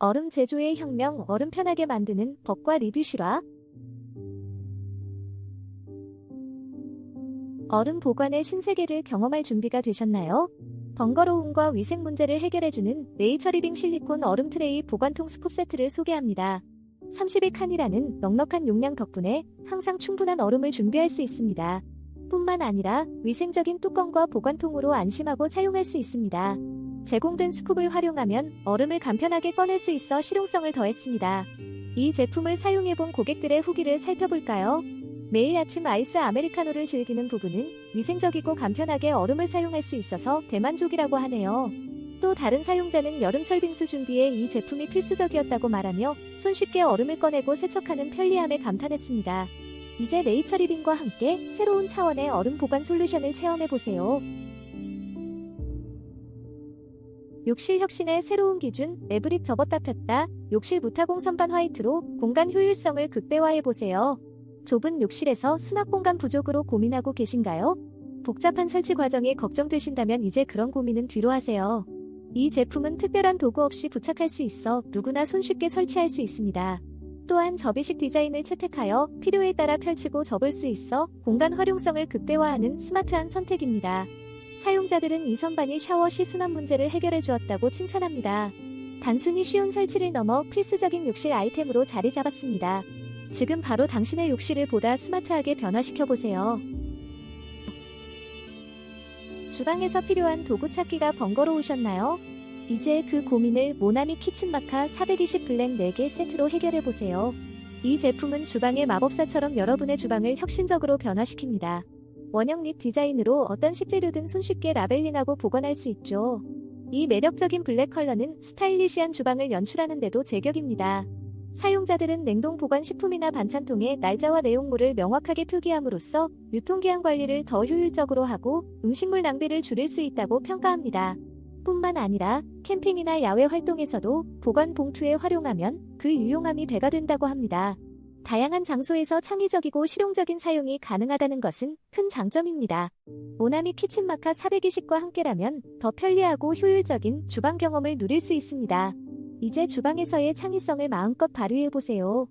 얼음 제조의 혁명, 얼음 편하게 만드는 법과 리뷰 실화. 얼음 보관의 신세계를 경험할 준비가 되셨나요? 번거로움과 위생 문제를 해결해주는 네이처리빙 실리콘 얼음 트레이 보관통 스쿱 세트를 소개합니다. 30일 칸이라는 넉넉한 용량 덕분에 항상 충분한 얼음을 준비할 수 있습니다. 뿐만 아니라 위생적인 뚜껑과 보관통으로 안심하고 사용할 수 있습니다. 제공된 스쿱을 활용하면 얼음을 간편하게 꺼낼 수 있어 실용성을 더했습니다. 이 제품을 사용해본 고객들의 후기를 살펴볼까요? 매일 아침 아이스 아메리카노를 즐기는 부부는 위생적이고 간편하게 얼음을 사용할 수 있어서 대만족이라고 하네요. 또 다른 사용자는 여름철 빙수 준비에 이 제품이 필수적이었다고 말하며 손쉽게 얼음을 꺼내고 세척하는 편리함에 감탄했습니다. 이제 네이처리빙과 함께 새로운 차원의 얼음 보관 솔루션을 체험해보세요. 욕실 혁신의 새로운 기준, 에브릭 접었다 폈다, 욕실 무타공 선반 화이트로 공간 효율성을 극대화해보세요. 좁은 욕실에서 수납 공간 부족으로 고민하고 계신가요? 복잡한 설치 과정이 걱정되신다면 이제 그런 고민은 뒤로 하세요. 이 제품은 특별한 도구 없이 부착할 수 있어 누구나 손쉽게 설치할 수 있습니다. 또한 접이식 디자인을 채택하여 필요에 따라 펼치고 접을 수 있어 공간 활용성을 극대화하는 스마트한 선택입니다. 사용자들은 이 선반이 샤워 시 수납 문제를 해결해 주었다고 칭찬합니다. 단순히 쉬운 설치를 넘어 필수적인 욕실 아이템으로 자리 잡았습니다. 지금 바로 당신의 욕실을 보다 스마트하게 변화시켜 보세요. 주방에서 필요한 도구 찾기가 번거로우셨나요? 이제 그 고민을 모나미 키친마카 420 블랙 4개 세트로 해결해 보세요. 이 제품은 주방의 마법사처럼 여러분의 주방을 혁신적으로 변화시킵니다. 원형 립 디자인으로 어떤 식재료든 손쉽게 라벨링하고 보관할 수 있죠. 이 매력적인 블랙 컬러는 스타일리시한 주방을 연출하는데도 제격입니다. 사용자들은 냉동 보관 식품이나 반찬통에 날짜와 내용물을 명확하게 표기함으로써 유통기한 관리를 더 효율적으로 하고 음식물 낭비를 줄일 수 있다고 평가합니다. 뿐만 아니라 캠핑이나 야외 활동에서도 보관 봉투에 활용하면 그 유용함이 배가 된다고 합니다. 다양한 장소에서 창의적이고 실용적인 사용이 가능하다는 것은 큰 장점입니다. 오나미 키친마카 420과 함께라면 더 편리하고 효율적인 주방 경험을 누릴 수 있습니다. 이제 주방에서의 창의성을 마음껏 발휘해보세요.